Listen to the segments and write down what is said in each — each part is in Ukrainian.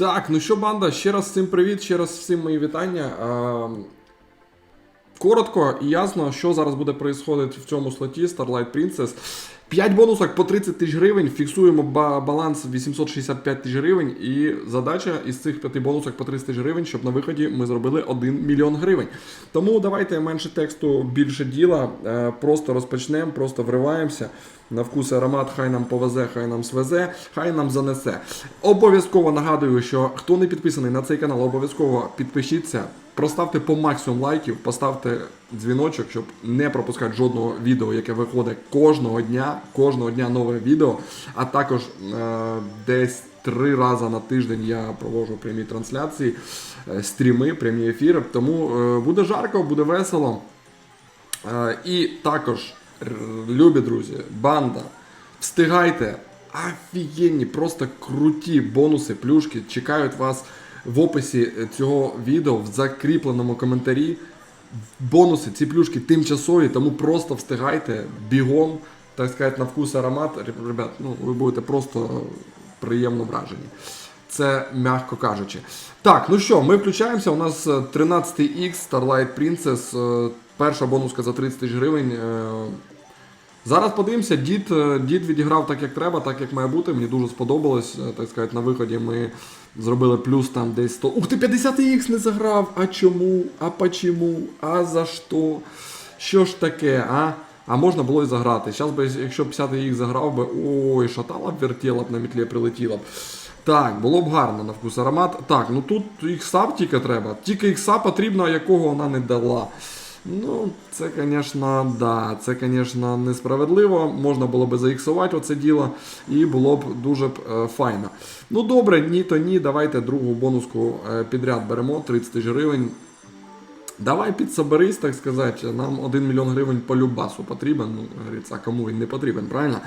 Так, ну що, банда, ще раз всім привіт, ще раз всім мої вітання. Коротко і ясно, що зараз буде происходити в цьому слоті Starlight Princess. 5 бонусок по 30 тисяч гривень, фіксуємо ба- баланс 865 тисяч гривень. І задача із цих 5 бонусок по 30 тисяч гривень, щоб на виході ми зробили 1 мільйон гривень. Тому давайте менше тексту, більше діла. Е, Просто розпочнемо, просто вриваємося. На вкус і аромат, хай нам повезе, хай нам свезе, хай нам занесе. Обов'язково нагадую, що хто не підписаний на цей канал, обов'язково підпишіться, проставте по максимум лайків, поставте дзвіночок, щоб не пропускати жодного відео, яке виходить кожного дня, кожного дня нове відео. А також е, десь три рази на тиждень я проводжу прямі трансляції, е, стріми, прямі ефіри. Тому е, буде жарко, буде весело. Е, І також, любі друзі, банда, встигайте, офігенні, просто круті бонуси, плюшки чекають вас в описі цього відео, в закріпленому коментарі. Бонуси, ці плюшки тимчасові, тому просто встигайте бігом, так сказати, на вкус аромат. Ребят, ну ви будете просто приємно вражені. Це м'яко кажучи. Так, ну що, ми включаємося. У нас е, 13X Starlight Princess. Перша бонуска за 30 тисяч гривень. е, Зараз подивимося, дід, е, дід відіграв так, як треба, так як має бути. Мені дуже сподобалось. е, Так сказати, на виході ми зробили плюс там десь 100. Ух ти, 50х не заграв! А чому? А почему? А за що? Що ж таке, а? А можна було і заграти. Зараз би, якщо 50х заграв би, ой, шатала б, вертіла б на мітлі прилетіла б. Так, було б гарно на вкус аромат. Так, ну тут ікса тільки треба. Тільки ікса потрібно, якого вона не дала. Ну, це, звісно, да, це, звісно, несправедливо. Можна було би заіксувати оце діло, і було б дуже б е, файно. Ну добре, ні, то ні. Давайте другу бонуску е, підряд беремо 30 тисяч гривень. Давай підсоберись, так сказати. Нам 1 мільйон гривень по любасу потрібен. Ну, а кому він не потрібен, правильно?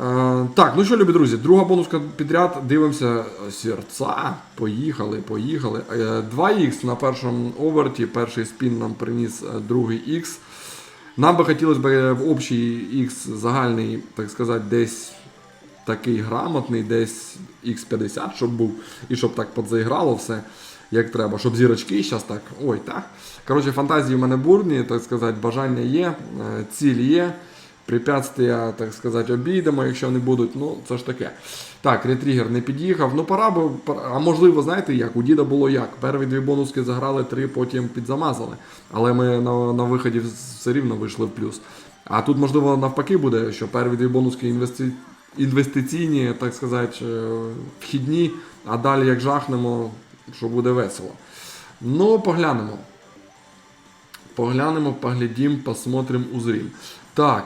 Е, так, ну що, любі друзі, друга бонуска підряд. Дивимося е, серця. Поїхали, поїхали. Е, 2х на першому оверті. Перший спін нам приніс е, другий Х. Нам би хотілося б в общий Х загальний, так сказати, десь такий грамотний, десь Х50, щоб був, і щоб так подзаіграло все, як треба, щоб зірочки зараз так. Ой, так. Коротше, фантазії в мене бурні, так сказати, бажання є, е, ціль є. Препятствия, так сказати, обійдемо, якщо вони будуть, ну це ж таке. Так, ретригер не під'їхав. Ну пора би, а можливо, знаєте як? У діда було як? Перві дві бонуски заграли, три потім підзамазали. Але ми на, на виході все рівно вийшли в плюс. А тут, можливо, навпаки буде, що перві дві бонуски інвести... інвестиційні, так сказати, е, вхідні, а далі як жахнемо, що буде весело. Ну, поглянемо. Поглянемо, поглядім, посмотрим, узрім. Так,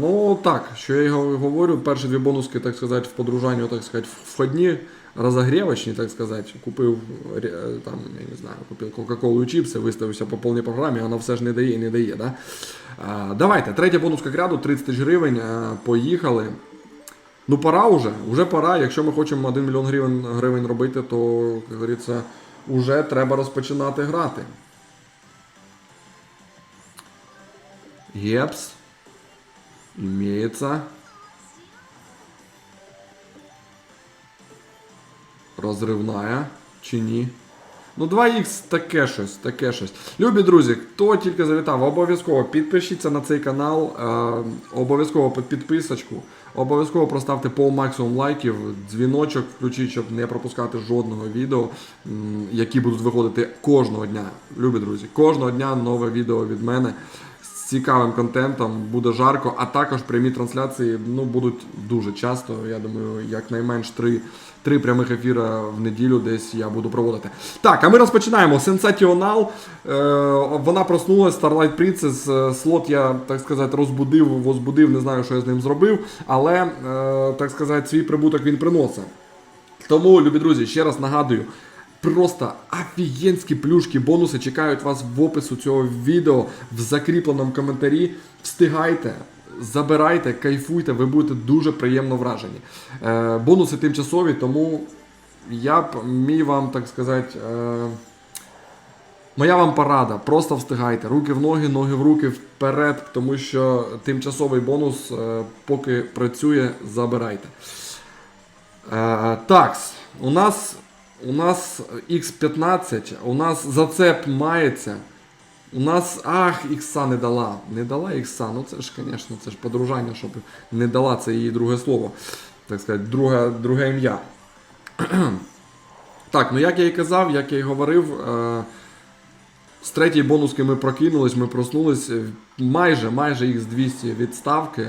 ну так, що я й го- говорю, перші дві бонуски, так сказати, в подружанню, так сказати, входні, розогрівочні, так сказати, купив е, там, я не знаю, купив Кока-Колу і чіпси, виставився по повній програмі, вона все ж не дає і не дає. Да? Давайте, третя бонуска гряду, 30 тисяч гривень, е, поїхали. Ну, пора вже, вже пора. Якщо ми хочемо 1 мільйон гривень, гривень робити, то, як говориться, вже треба розпочинати грати. Гепс. Имеется. Розривная. Чи ні? Ну, 2х таке щось, таке щось. Любі друзі, хто тільки завітав, обов'язково підпишіться на цей канал, е, обов'язково під підписочку, обов'язково проставте по максимум лайків, дзвіночок включіть, щоб не пропускати жодного відео, які будуть виходити кожного дня. Любі друзі, кожного дня нове відео від мене цікавим контентом, буде жарко, а також прямі трансляції ну, будуть дуже часто. Я думаю, якнайменш три, три прямих ефіра в неділю десь я буду проводити. Так, а ми розпочинаємо. Сенсаціонал. Е, вона проснулась, Starlight Princess. Е, Слот я, так сказати, розбудив, возбудив, не знаю, що я з ним зробив, але, е, так сказати, свій прибуток він приносить. Тому, любі друзі, ще раз нагадую. Просто офігенські плюшки, бонуси чекають вас в опису цього відео в закріпленому коментарі. Встигайте, забирайте, кайфуйте, ви будете дуже приємно вражені. Е, бонуси тимчасові, тому я б міг вам, так сказати. Е, Моя вам порада, просто встигайте. Руки в ноги, ноги в руки вперед, тому що тимчасовий бонус, е, поки працює, забирайте. Е, такс. у нас, у нас X15, у нас зацеп мається. У нас, ах, ікса не дала. Не дала ікса. Ну це ж, звісно, це ж подружання, щоб не дала це її друге слово. Так сказати, друге, друге ім'я. так, ну як я і казав, як я і говорив, е, з третьої бонуски ми прокинулись, ми проснулись. Майже, майже з 200 відставки.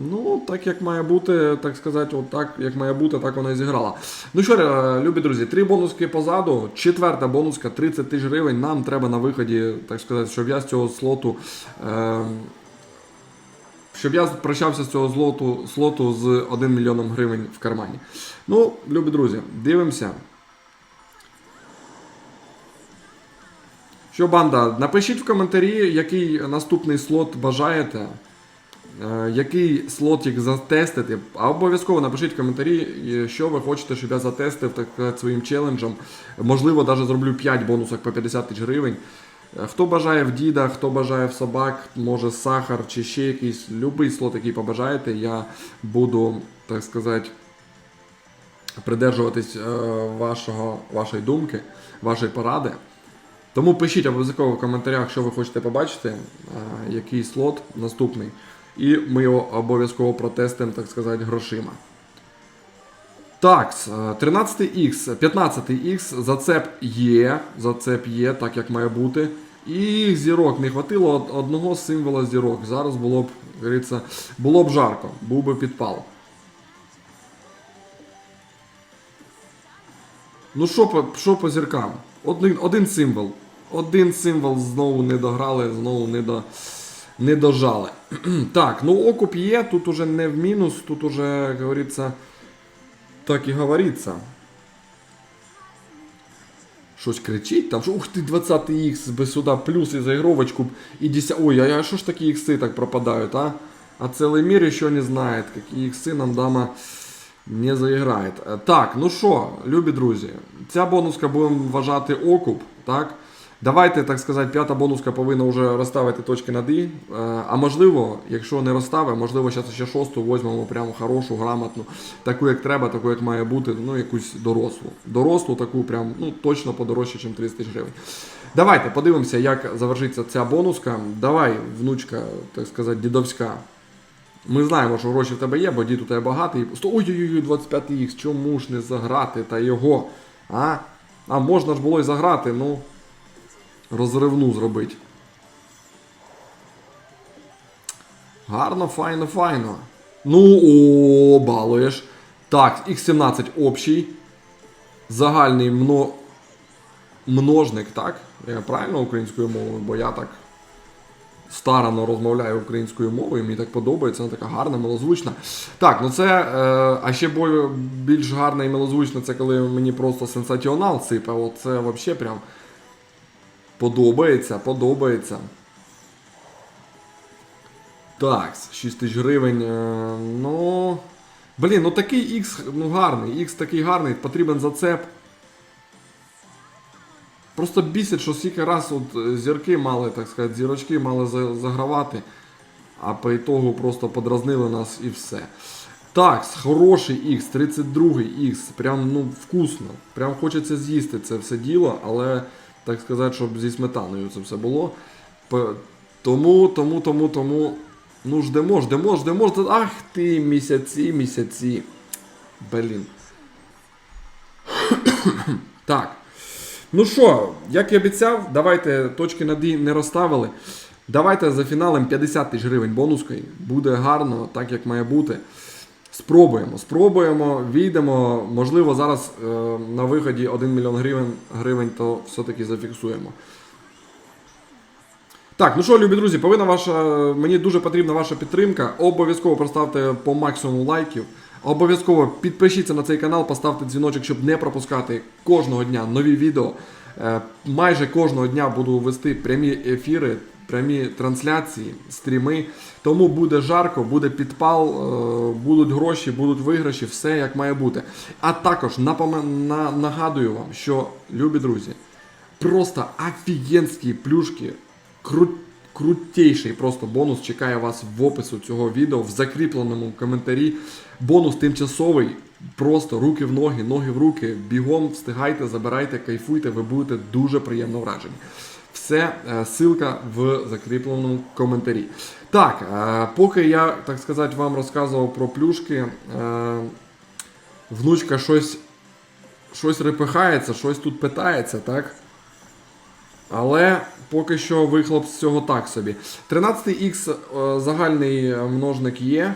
Ну, так як має бути, так сказати, от так як має бути, так вона і зіграла. Ну що, е, любі друзі, три бонуски позаду, четверта бонуска, 30 тисяч гривень. Нам треба на виході, так сказати, щоб я з цього слоту. Е, щоб я прощався з цього злоту, слоту з 1 мільйоном гривень в кармані. Ну, любі друзі, дивимося. Що, банда, напишіть в коментарі, який наступний слот бажаєте. Е, Який слотик затестити, а обов'язково напишіть в коментарі, е, що ви хочете, щоб я затестив так своїм челенджем. Можливо, навіть зроблю 5 бонусок по 50 тисяч гривень. Е, Хто бажає в діда, хто бажає в собак, може сахар чи ще якийсь любий слот, який побажаєте, я буду, так сказати, придержуватись е, вашого, вашої думки, вашої поради. Тому пишіть обов'язково в коментарях, що ви хочете побачити, е, який слот наступний. І ми його обов'язково протестимо, так сказати, грошима. Так, 13х, 15х, зацеп є, зацеп є, так як має бути. І зірок не хватило одного символа зірок. Зараз було б, говориться, було б жарко, був би підпал. Ну що по, що по зіркам? Один, один символ. Один символ знову не дограли, знову не, до, не дожали. так, ну окуп є, тут уже не в мінус, тут уже, як говориться, так і говориться. Щось кричить там, що ух ти, 20 х би сюди плюс і заігровочку, і 10. Ой, а що ж такі ікси так пропадають, а? А целый мир еще не знает, какие ікси нам дама не заіграє. Так, ну що, любі друзі, ця бонуска будемо вважати окуп, так? Давайте, так сказати, п'ята бонуска повинна вже розставити точки над «і». Е, А можливо, якщо не розставить, можливо, зараз ще шосту візьмемо прямо хорошу, грамотну, таку, як треба, таку, як має бути, ну, якусь дорослу. Дорослу, таку прям, ну, точно подорожче, ніж 30 тисяч гривень. Давайте подивимося, як завершиться ця бонуска. Давай, внучка, так сказати, дідовська. Ми знаємо, що гроші в тебе є, бо дід у тебе багатий. Ой-ой-ой, 25 х чому ж не заграти та його? А? А можна ж було й заграти, ну. Розривну зробити. Гарно, файно, файно. Ну, о, балуєш. Так, Х17 общий. Загальний мно... множник, так? Я правильно українською мовою, бо я так старано розмовляю українською мовою, мені так подобається, вона така гарна, милозвучна. Так, ну це. Е, а ще більш гарна і милозвучна, це коли мені просто сенсаціонал сипе. Оце взагалі прям подобається, подобається. Так, 6 тисяч гривень. Е, ну. Блін, ну такий X ну гарний, X такий гарний, потрібен зацеп. Просто бісить, що стільки раз от е, зірки мали, так сказати, зірочки мали загравати, а по ітогу просто подразнили нас і все. Так, хороший X, 32 X, прям ну вкусно. Прям хочеться з'їсти це все діло, але так сказати, щоб зі сметаною це все було. Тому, тому, тому, тому. Ну, ждемо, ждемо, ждемо. Ах ти, місяці, місяці. Блін. так. Ну що, як і обіцяв, давайте точки над «і» не розставили. Давайте за фіналом 50 тисяч гривень бонускою. Буде гарно, так як має бути. Спробуємо, спробуємо, війдемо. Можливо, зараз е, на виході 1 мільйон гривень, гривень то все-таки зафіксуємо. Так, ну що, любі друзі, повинна ваша. Мені дуже потрібна ваша підтримка. Обов'язково проставте по максимуму лайків. Обов'язково підпишіться на цей канал, поставте дзвіночок, щоб не пропускати кожного дня нові відео. Е, Майже кожного дня буду вести прямі ефіри, прямі трансляції, стріми. Тому буде жарко, буде підпал, е, будуть гроші, будуть виграші, все як має бути. А також нагадую вам, що, любі друзі, просто офігенські плюшки, кру... крутейший просто бонус чекає вас в опису цього відео, в закріпленому коментарі. Бонус тимчасовий, Просто руки в ноги, ноги в руки, бігом встигайте, забирайте, кайфуйте, ви будете дуже приємно вражені. Все, е, ссылка в закріпленому коментарі. Так, е, поки я, так сказати, вам розказував про плюшки, е, внучка щось, щось репихається, щось тут питається, так? Але поки що вихлоп з цього так собі. 13х е, загальний множник є.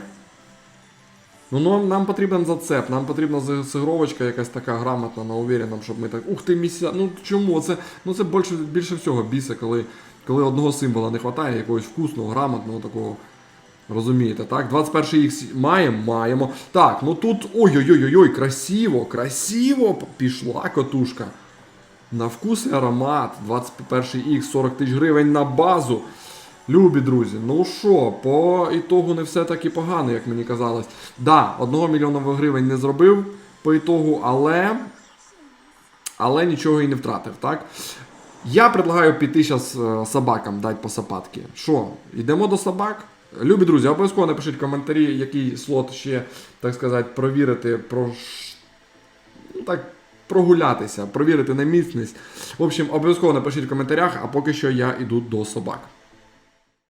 Ну, ну, нам потрібен зацеп, нам потрібна зігровочка якась така грамотна на уверенном, щоб ми так. Ух ти, місця. Ну чому? Це, ну це більше, більше всього біса, коли, коли одного символа не вистачає, якогось вкусного, грамотного такого. Розумієте, так? 21 х маємо, маємо. Так, ну тут. Ой-ой-ой, красиво, красиво пішла котушка. На вкус і аромат. 21 х 40 тисяч гривень на базу. Любі друзі, ну що, по ітогу не все так і погано, як мені казалось. Да, 1 мільйона гривень не зробив по ітогу, але. Але нічого і не втратив, так? Я предлагаю піти зараз собакам дати по сапатки. Що, йдемо до собак? Любі друзі, обов'язково напишіть коментарі, який слот ще, так сказати, провірити, про ну, так, прогулятися, провірити на міцність. В общем, обов'язково напишіть в коментарях, а поки що я йду до собак.